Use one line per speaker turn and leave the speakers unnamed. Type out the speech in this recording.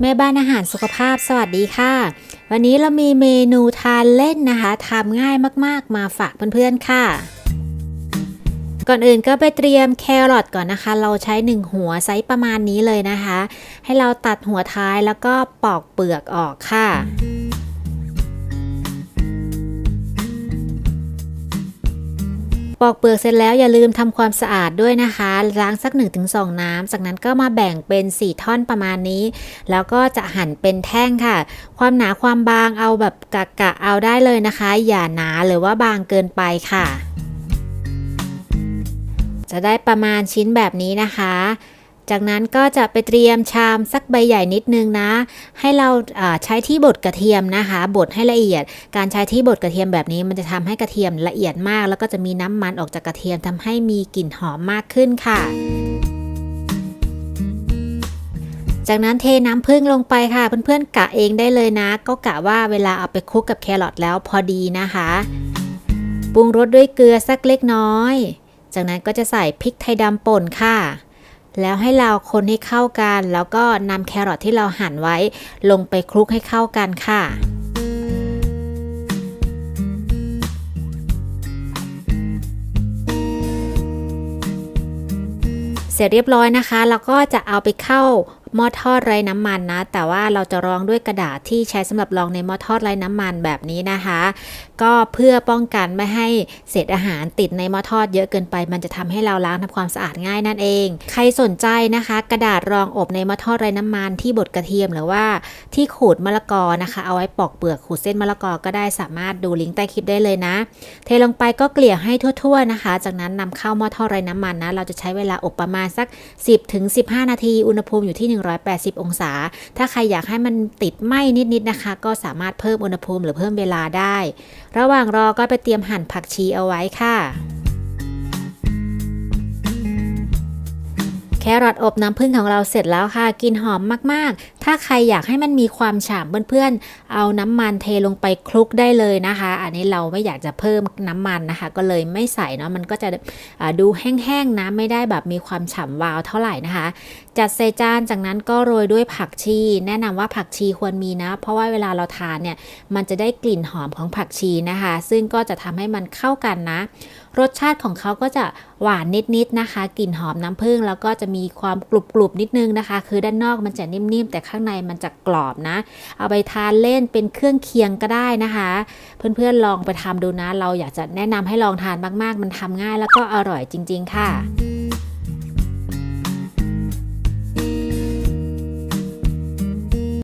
แม่บ้านอาหารสุขภาพสวัสดีค่ะ วันนี้เรามีเมนูทานเล่นนะคะทำง่ายมากๆ มาฝากเพื่อนๆค่ะ ก่อนอื่นก็ไปเตรียมแครอทก่อนนะคะ เราใช้1หัวไซส์ประมาณนี้เลยนะคะ ให้เราตัดหัวท้ายแล้วก็ปอกเปลือกออกค่ะ ปอกเปลือกเสร็จแล้วอย่าลืมทำความสะอาดด้วยนะคะล้างสัก 1-2 น้ำจากนั้นก็มาแบ่งเป็น 4 ท่อนประมาณนี้ แล้วก็จะหั่นเป็นแท่งค่ะ ความหนาความบางเอาแบบกะกะเอาได้เลยนะคะ อย่าหนาหรือว่าบางเกินไปค่ะ จะได้ประมาณชิ้นแบบนี้นะคะ จากนั้นก็จะไปเตรียมชามสักใบใหญ่นิดนึงนะ ให้เราใช้ที่บดกระเทียมนะคะบดให้ละเอียด การใช้ที่บดกระเทียมแบบนี้มันจะทำให้กระเทียมละเอียดมาก แล้วก็จะมีน้ำมันออกจากกระเทียมทำให้มีกลิ่นหอมมากขึ้นค่ะจากนั้นเทน้ำผึ้งลงไปค่ะ เพื่อนๆกะเองได้เลยนะ ก็กะว่าเวลาเอาไปคลุกกับแครอทแล้วพอดีนะคะปรุงรสด้วยเกลือสักเล็กน้อย จากนั้นก็จะใส่พริกไทยดำป่นค่ะ แล้วให้เราคนให้เข้ากัน แล้วก็นำแครอทที่เราหั่นไว้ ลงไปคลุกให้เข้ากันค่ะเสร็จเรียบร้อยนะคะ แล้วก็จะเอาไปเข้า หม้อทอดไร้น้ำมันนะ แต่ว่าเราจะรองด้วยกระดาษที่ใช้สำหรับรองในหม้อทอดไร้น้ำมันแบบนี้นะคะ ก็เพื่อป้องกันไม่ให้เศษอาหารติดในหม้อทอดเยอะเกินไป มันจะทำให้เราล้างทำความสะอาดง่ายนั่นเอง ใครสนใจนะคะ กระดาษรองอบในหม้อทอดไร้น้ำมันที่บดกระเทียมหรือว่าที่ขูดมะละกอนะคะ เอาไว้ปอกเปลือกขูดเส้นมะละกอก็ได้สามารถดูลิงก์ใต้คลิปได้เลยนะ เทลงไปก็เกลี่ยให้ทั่ว ๆนะคะ จากนั้นนำเข้าหม้อทอดไร้น้ำมันนะเราจะใช้เวลาอบประมาณสัก 10-15 นาทีอุณหภูมิอยู่ที่180 องศา ถ้าใครอยากให้มันติดไหม้นิดๆนะคะ ก็สามารถเพิ่มอุณหภูมิหรือเพิ่มเวลาได้ ระหว่างรอก็ไปเตรียมหั่นผักชีเอาไว้ค่ะแครอทอบน้ำผึ้งของเราเสร็จแล้วค่ะกลินหอมมากถ้าใครอยากให้มันมีความฉ่ำเพื่อนๆ เอาน้ำมันเทลงไปคลุกได้เลยนะคะ อันนี้เราไม่อยากจะเพิ่มน้ำมันนะคะ ก็เลยไม่ใส่เนาะมันก็จะดูแห้งๆนะไม่ได้แบบมีความฉ่ำวาวเท่าไหร่นะคะ จัดใส่จานจากนั้นก็โรยด้วยผักชี แนะนำว่าผักชีควรมีนะ เพราะว่าเวลาเราทานเนี่ยมันจะได้กลิ่นหอมของผักชีนะคะ ซึ่งก็จะทำให้มันเข้ากันนะ รสชาติของเขาก็จะหวานนิดๆนะคะ กลิ่นหอมน้ำผึ้งแล้วก็จะมีความกรุบๆนิดนึงนะคะ คือด้านนอกมันจะนิ่มๆแต่ข้างในมันจะกรอบนะ เอาไปทานเล่นเป็นเครื่องเคียงก็ได้นะคะ เพื่อนๆลองไปทำดูนะ เราอยากจะแนะนำให้ลองทานมากๆ มันทำง่ายแล้วก็อร่อยจริง ๆ ค่ะ